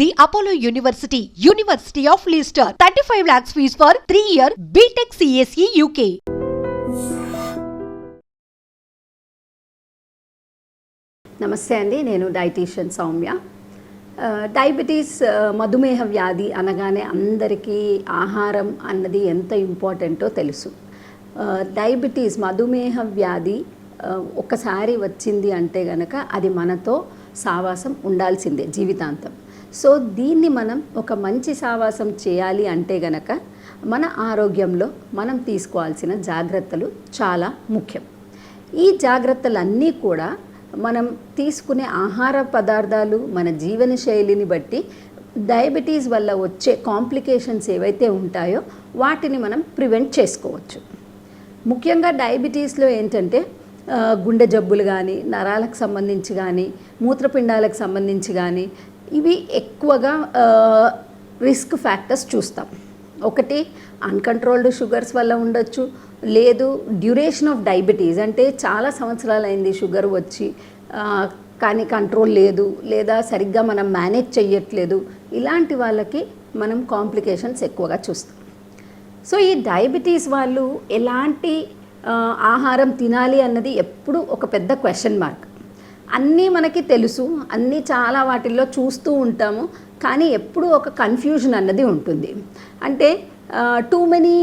The Apollo university university of Leicester thirty five lakhs fees for three year BTech CSE UK నమస్తే అండి నేను dietitian Soumya. Diabetes మధుమేహ వ్యాధి అనగానే అందరికీ ఆహారం అన్నది ఎంత ఇంపార్టెంటో తెలుసు. డయాబెటీస్ మధుమేహ వ్యాధి ఒక్కసారి వచ్చింది అంటే గనక అది మనతో సావాసం ఉండాల్సిందే జీవితాంతం. సో దీన్ని మనం ఒక మంచి సావాసం చేయాలి అంటే గనక మన ఆరోగ్యంలో మనం తీసుకోవాల్సిన జాగ్రత్తలు చాలా ముఖ్యం. ఈ జాగ్రత్తలన్నీ కూడా మనం తీసుకునే ఆహార పదార్థాలు మన జీవన శైలిని బట్టి డయాబెటీస్ వల్ల వచ్చే కాంప్లికేషన్స్ ఏవైతే ఉంటాయో వాటిని మనం ప్రివెంట్ చేసుకోవచ్చు. ముఖ్యంగా డయాబెటీస్లో ఏంటంటే గుండె జబ్బులు కానీ నరాలకు సంబంధించి కానీ మూత్రపిండాలకు సంబంధించి కానీ ఇవి ఎక్కువగా రిస్క్ ఫ్యాక్టర్స్ చూస్తాం. ఒకటి అన్కంట్రోల్డ్ షుగర్స్ వల్ల ఉండొచ్చు. లేదు డ్యూరేషన్ ఆఫ్ డయాబెటీస్ అంటే చాలా సంవత్సరాలు అయింది షుగర్ వచ్చి కానీ కంట్రోల్ లేదు లేదా సరిగ్గా మనం మేనేజ్ చెయ్యట్లేదు. ఇలాంటి వాళ్ళకి మనం కాంప్లికేషన్స్ ఎక్కువగా చూస్తాం. సో ఈ డయాబెటీస్ వాళ్ళు ఎలాంటి ఆహారం తినాలి అన్నది ఎప్పుడు ఒక పెద్ద క్వశ్చన్ మార్క్ అన్నీ మనకి తెలుసు అన్నీ చాలా వాటిల్లో చూస్తూ ఉంటాము కానీ ఎప్పుడూ ఒక కన్ఫ్యూజన్ అన్నది ఉంటుంది. అంటే too many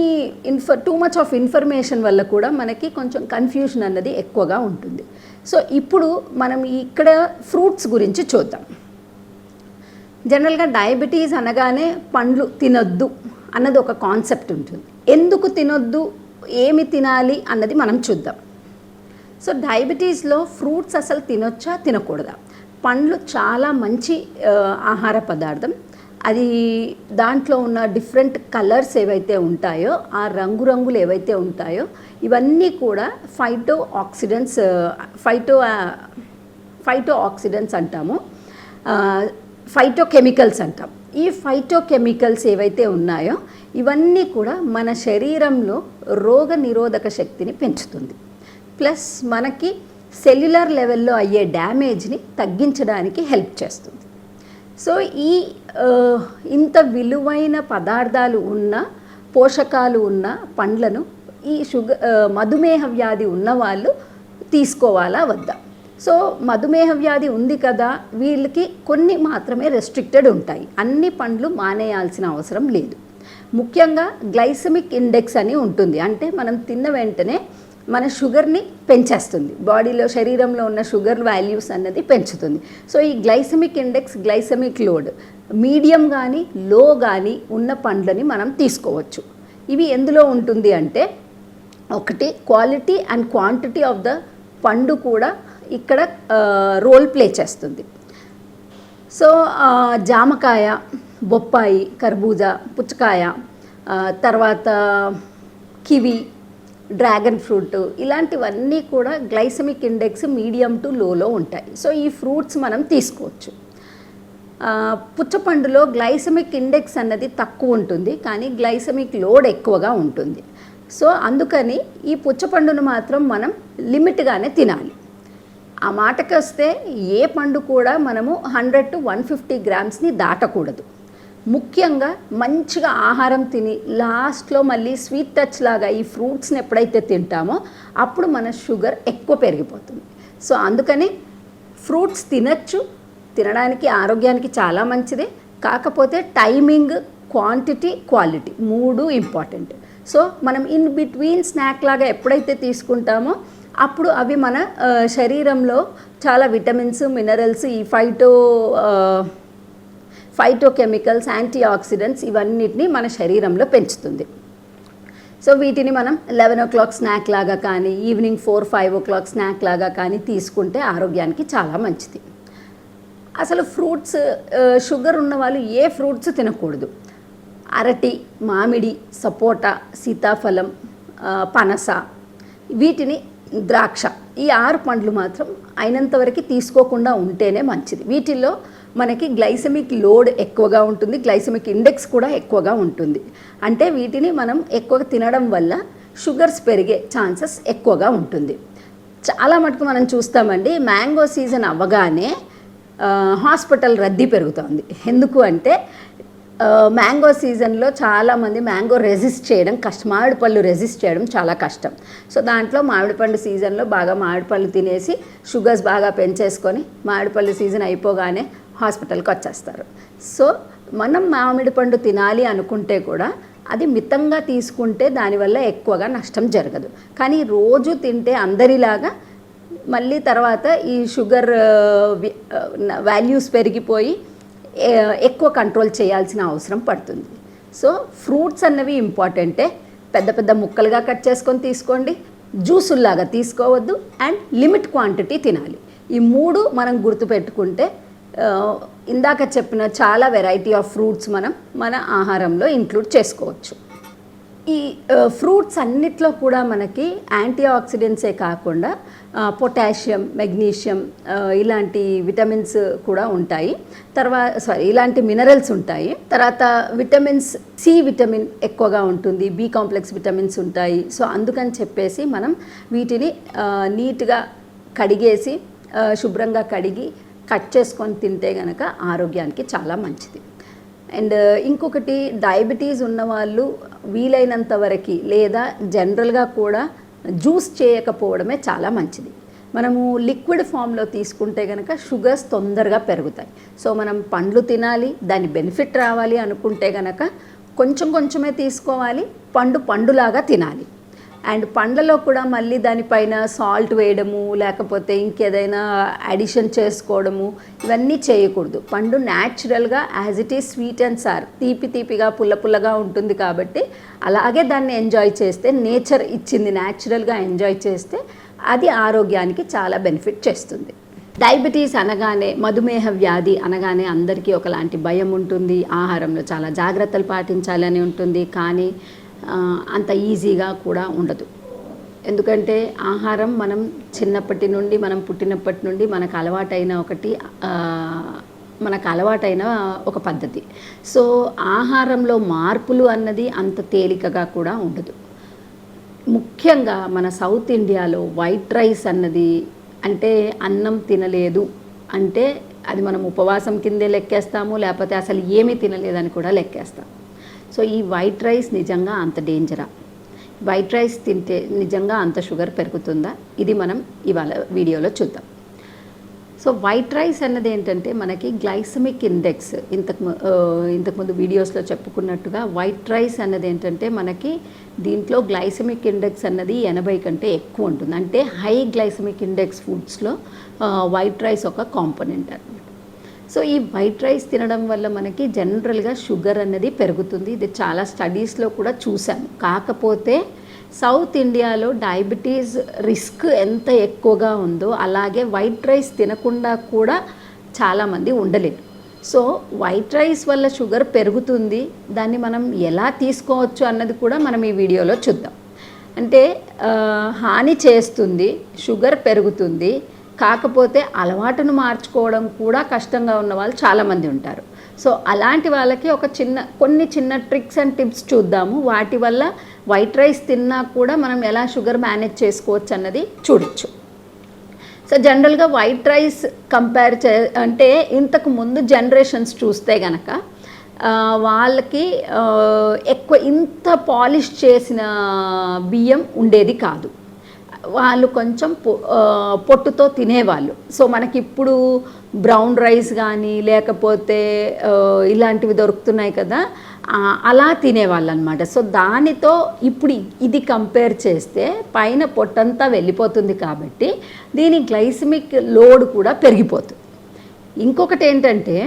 info too much of information వల్ల కూడా మనకి కొంచెం కన్ఫ్యూజన్ అన్నది ఎక్కువగా ఉంటుంది. సో ఇప్పుడు మనం ఇక్కడ ఫ్రూట్స్ గురించి చూద్దాం. జనరల్గా డయాబెటీస్ అనగానే పండ్లు తినొద్దు అన్నది ఒక కాన్సెప్ట్ ఉంటుంది. ఎందుకు తినొద్దు ఏమి తినాలి అన్నది మనం చూద్దాం. సో డయాబెటీస్లో ఫ్రూట్స్ అసలు తినొచ్చా? తినకూడదా? పండ్లు చాలా మంచి ఆహార పదార్థం. అది దాంట్లో ఉన్న డిఫరెంట్ కలర్స్ ఏవైతే ఉంటాయో ఆ రంగురంగులు ఏవైతే ఉంటాయో ఇవన్నీ కూడా phyto oxidants phyto phyto oxidants అంటాము. ఫైటో కెమికల్స్ అంటాం. ఈ ఫైటో కెమికల్స్ ఏవైతే ఉన్నాయో ఇవన్నీ కూడా మన శరీరంలో రోగ నిరోధక శక్తిని పెంచుతుంది. ప్లస్ మనకి సెల్యులర్ లెవెల్లో అయ్యే డ్యామేజ్ని తగ్గించడానికి హెల్ప్ చేస్తుంది. సో ఈ ఇంత విలువైన పదార్థాలు ఉన్న పోషకాలు ఉన్న పండ్లను ఈ షుగర్ మధుమేహ వ్యాధి ఉన్నవాళ్ళు తీసుకోవాలా వద్దా? సో మధుమేహ వ్యాధి ఉంది కదా వీళ్ళకి కొన్ని మాత్రమే రెస్ట్రిక్టెడ్ ఉంటాయి. అన్ని పండ్లు మానేయాల్సిన అవసరం లేదు. ముఖ్యంగా గ్లైసమిక్ ఇండెక్స్ అని ఉంటుంది. అంటే మనం తిన్న వెంటనే మన షుగర్ని పెంచేస్తుంది. బాడీలో శరీరంలో ఉన్న షుగర్ వాల్యూస్ అన్నది పెంచుతుంది. సో ఈ glycemic index glycemic load medium కానీ లో కానీ ఉన్న పండ్లని మనం తీసుకోవచ్చు. ఇవి ఎందులో ఉంటుంది అంటే ఒకటి quality and quantity of the పండు కూడా ఇక్కడ రోల్ ప్లే చేస్తుంది. సో జామకాయ బొప్పాయి కర్బూజా పుచ్చకాయ తర్వాత కివి డ్రాగన్ ఫ్రూట్ ఇలాంటివన్నీ కూడా గ్లైసమిక్ ఇండెక్స్ మీడియం టు లోలో ఉంటాయి. సో ఈ ఫ్రూట్స్ మనం తీసుకోవచ్చు. పుచ్చపండులో గ్లైసమిక్ ఇండెక్స్ అన్నది తక్కువ ఉంటుంది కానీ గ్లైసమిక్ లోడ్ ఎక్కువగా ఉంటుంది. సో అందుకని ఈ పుచ్చపండును మాత్రం మనం లిమిట్గానే తినాలి. ఆ మాటకి వస్తే ఏ పండు కూడా మనము హండ్రెడ్ టు వన్ ఫిఫ్టీ గ్రామ్స్ని దాటకూడదు. ముఖ్యంగా మంచిగా ఆహారం తిని లాస్ట్లో మళ్ళీ స్వీట్ టచ్ లాగా ఈ ఫ్రూట్స్ని ఎప్పుడైతే తింటామో అప్పుడు మన షుగర్ ఎక్కువ పెరిగిపోతుంది. సో అందుకని ఫ్రూట్స్ తినచ్చు. తినడానికి ఆరోగ్యానికి చాలా మంచిదే. కాకపోతే టైమింగ్ క్వాంటిటీ క్వాలిటీ మూడు ఇంపార్టెంట్. సో మనం ఇన్ బిట్వీన్ స్నాక్ లాగా ఎప్పుడైతే తీసుకుంటామో అప్పుడు అవి మన శరీరంలో చాలా విటమిన్స్ మినరల్స్ ఈ ఫైటో ఫైటోకెమికల్స్ యాంటీ ఆక్సిడెంట్స్ ఇవన్నిటిని మన శరీరంలో పెంచుతుంది. సో వీటిని మనం లెవెన్ ఓ క్లాక్ స్నాక్ లాగా కానీ evening four five o'clock snack లాగా కానీ తీసుకుంటే ఆరోగ్యానికి చాలా మంచిది. అసలు ఫ్రూట్స్ షుగర్ ఉన్న వాళ్ళు ఏ ఫ్రూట్స్ తినకూడదు. అరటి మామిడి సపోటా సీతాఫలం పనస వీటిని ద్రాక్ష ఈ ఆరు పండ్లు మాత్రం అయినంత వరకు తీసుకోకుండా ఉంటేనే మంచిది. వీటిల్లో మనకి గ్లైసమిక్ లోడ్ ఎక్కువగా ఉంటుంది గ్లైసమిక్ ఇండెక్స్ కూడా ఎక్కువగా ఉంటుంది. అంటే వీటిని మనం ఎక్కువ తినడం వల్ల షుగర్స్ పెరిగే ఛాన్సెస్ ఎక్కువగా ఉంటుంది. చాలా మటుకు మనం చూస్తామండి మ్యాంగో సీజన్ అవ్వగానే హాస్పిటల్ రద్దీ పెరుగుతోంది. ఎందుకు అంటే మ్యాంగో సీజన్లో చాలామంది మ్యాంగో రెసిస్ట్ చేయడం కష్టం మామిడి పళ్ళు రెసిస్ట్ చేయడం చాలా కష్టం. సో దాంట్లో మామిడి పండు సీజన్లో బాగా మామిడి పళ్ళు తినేసి షుగర్స్ బాగా పెంచేసుకొని మామిడి పళ్ళు సీజన్ అయిపోగానే హాస్పిటల్కి వచ్చేస్తారు. సో మనం మామిడి పండు తినాలి అనుకుంటే కూడా అది మితంగా తీసుకుంటే దానివల్ల ఎక్కువగా నష్టం జరగదు. కానీ రోజు తింటే అందరిలాగా మళ్ళీ తర్వాత ఈ షుగర్ వాల్యూస్ పెరిగిపోయి ఎక్కువ కంట్రోల్ చేయాల్సిన అవసరం పడుతుంది. సో ఫ్రూట్స్ అన్నవి ఇంపార్టెంటే. పెద్ద పెద్ద ముక్కలుగా కట్ చేసుకొని తీసుకోండి. జ్యూసుల్లాగా తీసుకోవద్దు. అండ్ లిమిట్ క్వాంటిటీ తినాలి. ఈ మూడు మనం గుర్తుపెట్టుకుంటే ఇందాక చెప్పిన చాలా వెరైటీ ఆఫ్ ఫ్రూట్స్ మనం మన ఆహారంలో ఇంక్లూడ్ చేసుకోవచ్చు. ఈ ఫ్రూట్స్ అన్నిట్లో కూడా మనకి యాంటీ ఆక్సిడెంట్సే కాకుండా పొటాషియం మెగ్నీషియం ఇలాంటి విటమిన్స్ కూడా ఉంటాయి. తర్వాత సారీ ఇలాంటి మినరల్స్ ఉంటాయి. తర్వాత విటమిన్స్ సి విటమిన్ ఎక్కువగా ఉంటుంది బి కాంప్లెక్స్ విటమిన్స్ ఉంటాయి. సో అందుకని చెప్పేసి మనం వీటిని నీట్గా కడిగేసి శుభ్రంగా కడిగి కట్ చేసుకొని తింటే కనుక ఆరోగ్యానికి చాలా మంచిది. అండ్ ఇంకొకటి డయాబెటీస్ ఉన్నవాళ్ళు వీలైనంత వరకు లేదా జనరల్గా కూడా జ్యూస్ చేయకపోవడమే చాలా మంచిది. మనము లిక్విడ్ ఫామ్లో తీసుకుంటే కనుక షుగర్స్ తొందరగా పెరుగుతాయి. సో మనం పండ్లు తినాలి దాని బెనిఫిట్ రావాలి అనుకుంటే కనుక కొంచెం కొంచెమే తీసుకోవాలి పండు పండులాగా తినాలి. అండ్ పండ్లలో కూడా మళ్ళీ దానిపైన సాల్ట్ వేయడము లేకపోతే ఇంకేదైనా అడిషన్ చేసుకోవడము ఇవన్నీ చేయకూడదు. పండు న్యాచురల్గా as it is sweet and sour. తీపి తీపిగా పుల్ల పుల్లగా ఉంటుంది కాబట్టి అలాగే దాన్ని ఎంజాయ్ చేస్తే నేచర్ ఇచ్చింది న్యాచురల్గా ఎంజాయ్ చేస్తే అది ఆరోగ్యానికి చాలా బెనిఫిట్ చేస్తుంది. డయాబెటీస్ అనగానే మధుమేహ వ్యాధి అనగానే అందరికీ ఒకలాంటి భయం ఉంటుంది. ఆహారంలో చాలా జాగ్రత్తలు పాటించాలని ఉంటుంది. కానీ అంత ఈజీగా కూడా ఉండదు. ఎందుకంటే ఆహారం మనం చిన్నప్పటి నుండి మనం పుట్టినప్పటి నుండి మనకు అలవాటైన ఒకటి మనకు అలవాటైన ఒక పద్ధతి. సో ఆహారంలో మార్పులు అన్నది అంత తేలికగా కూడా ఉండదు. ముఖ్యంగా మన సౌత్ ఇండియాలో వైట్ రైస్ అన్నది అంటే అన్నం తినలేదు అంటే అది మనం ఉపవాసం కిందే లెక్కేస్తాము లేకపోతే అసలు ఏమీ తినలేదని కూడా లెక్కేస్తాం. సో ఈ వైట్ రైస్ నిజంగా అంత డేంజరా? వైట్ రైస్ తింటే నిజంగా అంత షుగర్ పెరుగుతుందా? ఇది మనం ఇవాళ వీడియోలో చూద్దాం. సో వైట్ రైస్ అన్నది ఏంటంటే మనకి గ్లైసమిక్ ఇండెక్స్ ఇంతకు ఇంతకుముందు వీడియోస్లో చెప్పుకున్నట్టుగా వైట్ రైస్ అన్నది ఏంటంటే మనకి దీంట్లో గ్లైసమిక్ ఇండెక్స్ అన్నది ఎనభై కంటే ఎక్కువ ఉంటుంది. అంటే హై గ్లైసమిక్ ఇండెక్స్ ఫుడ్స్లో వైట్ రైస్ ఒక కాంపోనెంట్ అనమాట సో ఈ వైట్ రైస్ తినడం వల్ల మనకి జనరల్గా షుగర్ అనేది పెరుగుతుంది. ఇది చాలా స్టడీస్లో కూడా చూసాము కాకపోతే సౌత్ ఇండియాలో డయాబెటీస్ రిస్క్ ఎంత ఎక్కువగా ఉందో అలాగే వైట్ రైస్ తినకుండా కూడా చాలామంది ఉండలేరు. సో వైట్ రైస్ వల్ల షుగర్ పెరుగుతుంది. దాన్ని మనం ఎలా తీసుకోవచ్చు అన్నది కూడా మనం ఈ వీడియోలో చూద్దాం. అంటే హాని చేస్తుంది షుగర్ పెరుగుతుంది. కాకపోతే అలవాటును మార్చుకోవడం కూడా కష్టంగా ఉన్న వాళ్ళు చాలామంది ఉంటారు. సో అలాంటి వాళ్ళకి ఒక చిన్న కొన్ని చిన్న ట్రిక్స్ అండ్ టిప్స్ చూద్దాము. వాటి వల్ల వైట్ రైస్ తిన్నా కూడా మనం ఎలా షుగర్ మేనేజ్ చేసుకోవచ్చు అన్నది చూడొచ్చు. సో జనరల్గా వైట్ రైస్ కంపేర్ చే అంటే ఇంతకు ముందు జనరేషన్స్ చూస్తే గనక వాళ్ళకి ఎక్కువ ఇంత పాలిష్ చేసిన బియ్యం ఉండేది కాదు. వాళ్ళు కొంచెం పొ- పొట్టుతో తినేవాళ్ళు. సో మనకి ఇప్పుడు బ్రౌన్ రైస్ కానీ లేకపోతే ఇలాంటివి దొరుకుతున్నాయి కదా అలా తినేవాళ్ళు అనమాట సో దానితో ఇప్పుడు ఇది కంపేర్ చేస్తే పైన పొట్టంతా వెళ్ళిపోతుంది కాబట్టి దీని గ్లైసిమిక్ లోడ్ కూడా పెరిగిపోతుంది. ఇంకొకటి ఏంటంటే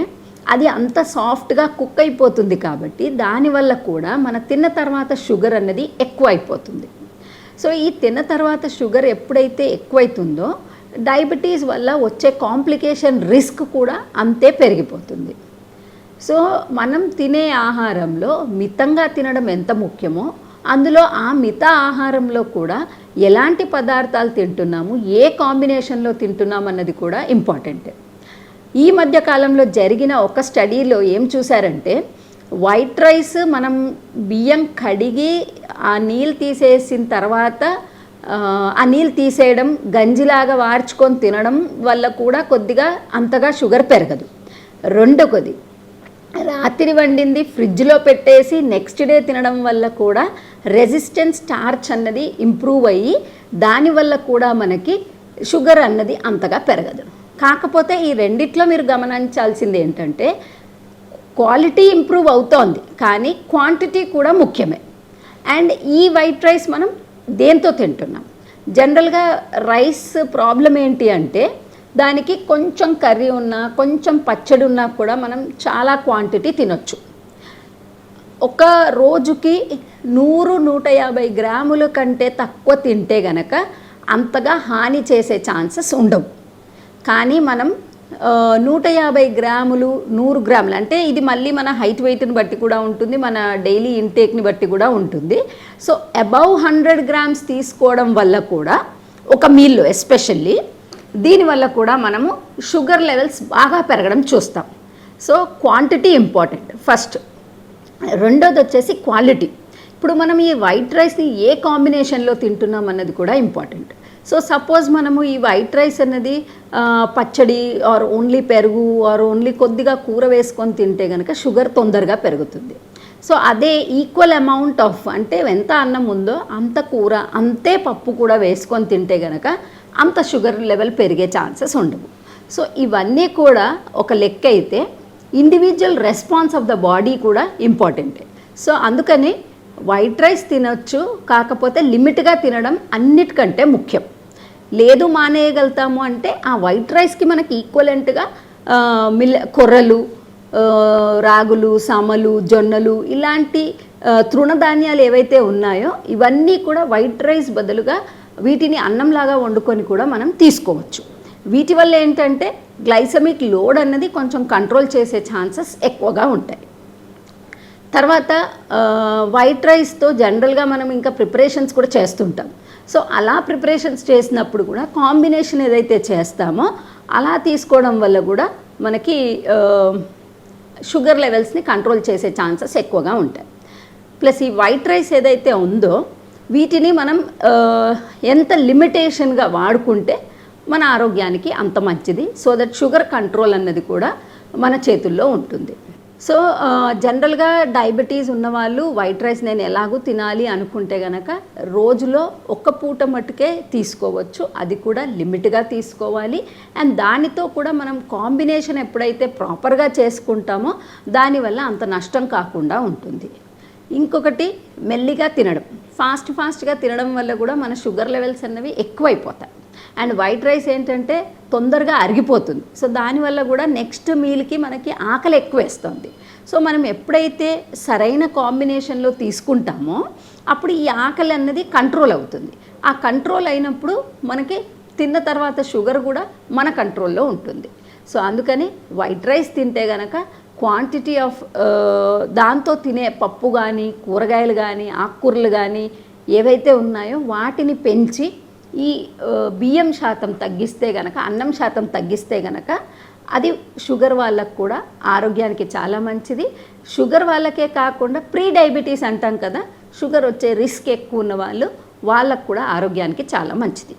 అది అంత సాఫ్ట్గా కుక్ అయిపోతుంది కాబట్టి దానివల్ల కూడా మన తిన్న తర్వాత షుగర్ అన్నది ఎక్కువ అయిపోతుంది సో ఈ తిన్న తర్వాత షుగర్ ఎప్పుడైతే ఎక్కువైతుందో డయాబెటీస్ వల్ల వచ్చే కాంప్లికేషన్ రిస్క్ కూడా అంతే పెరిగిపోతుంది. సో మనం తినే ఆహారంలో మితంగా తినడం ఎంత ముఖ్యమో అందులో ఆ మిత ఆహారంలో కూడా ఎలాంటి పదార్థాలు తింటున్నాము ఏ కాంబినేషన్లో తింటున్నాం అన్నది కూడా ఇంపార్టెంట్. ఈ మధ్య కాలంలో జరిగిన ఒక స్టడీలో ఏం చూశారంటే వైట్ రైస్ మనం బియ్యం కడిగి ఆ నీళ్ళు తీసేసిన తర్వాత ఆ, నీళ్ళు తీసేయడం గంజిలాగా వార్చుకొని తినడం వల్ల కూడా కొద్దిగా అంతగా షుగర్ పెరగదు. రెండవది రాత్రి వండింది ఫ్రిడ్జ్లో పెట్టేసి నెక్స్ట్ డే తినడం వల్ల కూడా రెసిస్టెన్స్ స్టార్చ్ అన్నది ఇంప్రూవ్ అయ్యి దానివల్ల కూడా మనకి షుగర్ అన్నది అంతగా పెరగదు. కాకపోతే ఈ రెండిట్లో మీరు గమనించాల్సింది ఏంటంటే క్వాలిటీ ఇంప్రూవ్ అవుతోంది కానీ క్వాంటిటీ కూడా ముఖ్యమే. అండ్ ఈ వైట్ రైస్ మనం దేంతో తింటున్నాం? జనరల్గా రైస్ ప్రాబ్లం ఏంటి అంటే దానికి కొంచెం కర్రీ ఉన్నా కొంచెం పచ్చడి ఉన్నా కూడా మనం చాలా క్వాంటిటీ తినొచ్చు. ఒక రోజుకి నూరు నూట యాభై గ్రాముల కంటే తక్కువ తింటే గనక అంతగా హాని చేసే ఛాన్సెస్ ఉండవు. కానీ మనం నూట యాభై గ్రాములు నూరు గ్రాములు. అంటే ఇది మళ్ళీ మన హైట్ వెయిట్ని బట్టి కూడా ఉంటుంది మన డైలీ ఇంటేక్ని బట్టి కూడా ఉంటుంది. సో అబౌవ్ హండ్రెడ్ గ్రామ్స్ తీసుకోవడం వల్ల కూడా ఒక మీల్లో ఎస్పెషల్లీ దీనివల్ల కూడా మనము షుగర్ లెవెల్స్ బాగా పెరగడం చూస్తాం. సో క్వాంటిటీ ఇంపార్టెంట్ ఫస్ట్ రెండోది వచ్చేసి క్వాలిటీ ఇప్పుడు మనం ఈ వైట్ రైస్ని ఏ కాంబినేషన్లో తింటున్నాం అన్నది కూడా ఇంపార్టెంట్ సో సపోజ్ మనము ఈ వైట్ రైస్ అనేది పచ్చడి ఆర్ ఓన్లీ పెరుగు ఆర్ ఓన్లీ కొద్దిగా కూర వేసుకొని తింటే కనుక షుగర్ తొందరగా పెరుగుతుంది. సో అదే ఈక్వల్ అమౌంట్ ఆఫ్ అంటే ఎంత అన్నం ఉందో అంత కూర అంతే పప్పు కూడా వేసుకొని తింటే కనుక అంత షుగర్ లెవెల్ పెరిగే ఛాన్సెస్ ఉండవు. సో ఇవన్నీ కూడా ఒక లెక్క అయితే individual response of the body కూడా ఇంపార్టెంటే సో అందుకని వైట్ రైస్ తినొచ్చు కాకపోతే లిమిట్గా తినడం అన్నిటికంటే ముఖ్యం. లేదు మానేయగలుగుతాము అంటే ఆ వైట్ రైస్కి మనకి ఈక్వలెంట్గా మిల్ కొర్రలు రాగులు సమలు జొన్నలు ఇలాంటి తృణధాన్యాలు ఏవైతే ఉన్నాయో ఇవన్నీ కూడా వైట్ రైస్ బదులుగా వీటిని అన్నంలాగా వండుకొని కూడా మనం తీసుకోవచ్చు. వీటి వల్ల ఏంటంటే గ్లైసమిక్ లోడ్ అన్నది కొంచెం కంట్రోల్ చేసే ఛాన్సెస్ ఎక్కువగా ఉంటాయి. తర్వాత వైట్ రైస్తో జనరల్గా మనం ఇంకా ప్రిపరేషన్స్ కూడా చేస్తుంటాం. సో అలా ప్రిపరేషన్స్ చేసినప్పుడు కూడా కాంబినేషన్ ఏదైతే చేస్తామో అలా తీసుకోవడం వల్ల కూడా మనకి షుగర్ లెవెల్స్ని కంట్రోల్ చేసే ఛాన్సెస్ ఎక్కువగా ఉంటాయి. ప్లస్ ఈ వైట్ రైస్ ఏదైతే ఉందో వీటిని మనం ఎంత లిమిటేషన్గా వాడుకుంటే మన ఆరోగ్యానికి అంత మంచిది. సో దట్ షుగర్ కంట్రోల్ అన్నది కూడా మన చేతుల్లో ఉంటుంది. సో జనరల్గా డయాబెటీస్ ఉన్నవాళ్ళు వైట్ రైస్ నేను ఎలాగూ తినాలి అనుకుంటే గనక రోజులో ఒక్క పూట మట్టుకే తీసుకోవచ్చు. అది కూడా లిమిట్గా తీసుకోవాలి. అండ్ దానితో కూడా మనం కాంబినేషన్ ఎప్పుడైతే ప్రాపర్గా చేసుకుంటామో దానివల్ల అంత నష్టం కాకుండా ఉంటుంది. ఇంకొకటి మెల్లిగా తినడం. ఫాస్ట్ ఫాస్ట్గా తినడం వల్ల కూడా మన షుగర్ లెవెల్స్ అన్నవి ఎక్కువైపోతాయి. అండ్ వైట్ రైస్ ఏంటంటే తొందరగా అరిగిపోతుంది. సో దానివల్ల కూడా నెక్స్ట్ మీల్కి మనకి ఆకలి ఎక్కువ వేస్తుంది సో మనం ఎప్పుడైతే సరైన కాంబినేషన్లో తీసుకుంటామో అప్పుడు ఈ ఆకలి అన్నది కంట్రోల్ అవుతుంది. ఆ కంట్రోల్ అయినప్పుడు మనకి తిన్న తర్వాత షుగర్ కూడా మన కంట్రోల్లో ఉంటుంది. సో అందుకని వైట్ రైస్ తింటే గనక క్వాంటిటీ ఆఫ్ దాంతో తినే పప్పు కానీ కూరగాయలు కానీ ఆకుకూరలు కానీ ఏవైతే ఉన్నాయో వాటిని పెంచి ఈ బియ్యం శాతం తగ్గిస్తే గనక అన్నం శాతం తగ్గిస్తే గనక అది షుగర్ వాళ్ళకు కూడా ఆరోగ్యానికి చాలా మంచిది. షుగర్ వాళ్ళకే కాకుండా ప్రీ డయాబెటీస్ అంటాం కదా షుగర్ వచ్చే రిస్క్ ఎక్కువ ఉన్న వాళ్ళు వాళ్ళకు కూడా ఆరోగ్యానికి చాలా మంచిది.